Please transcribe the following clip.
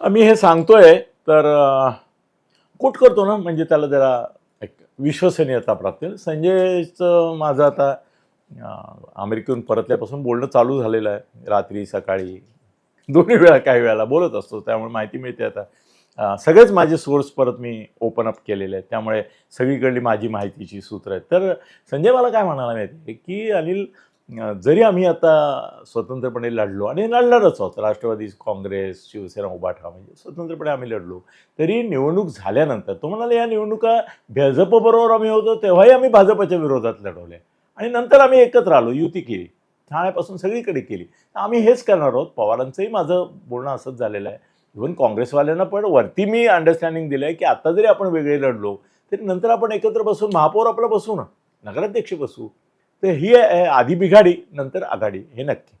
मी हे सांगतोय तर कुठ कोट करतो ना म्हणजे त्याला जरा एक विश्वसनीयता प्राप्त. होईल. संजयचं माझं आता अमेरिकेहून परतल्यापासून बोलणं चालू झालेलं आहे. रात्री सकाळी दोन्ही वेळा काही वेळाला बोलत असतो त्यामुळे माहिती मिळते आता. सगळेच माझे सोर्स परत मी ओपन अप केलेले आहेत. त्यामुळे सगळीकडली माझी माहितीची सूत्र आहेत. तर संजय मला काय म्हणायला माहिती आहे की अनिल जरी आम्ही आता स्वतंत्रपणे लढलो आणि लढणारच आहोत राष्ट्रवादी काँग्रेस शिवसेना उभाठा म्हणजे स्वतंत्रपणे आम्ही लढलो तरी निवडणूक झाल्यानंतर तो म्हणाला या निवडणुका भाजपबरोबर आम्ही होतो तेव्हाही आम्ही भाजपच्या विरोधात लढवल्या. आणि नंतर आम्ही एकत्र आलो युती केली ठाण्यापासून सगळीकडे केली. आम्ही हेच करणार आहोत पवारांचंही माझं बोलणं असंच झालेलं आहे. इव्हन काँग्रेसवाल्यांना पण वरती मी अंडरस्टँडिंग दिलं आहे की आता जरी आपण वेगळे लढलो तरी नंतर आपण एकत्र बसून महापौर आपलं बसू ना नगराध्यक्ष बसू. तर ही आहे आधी बिघाडी नंतर आघाडी. हे नक्की.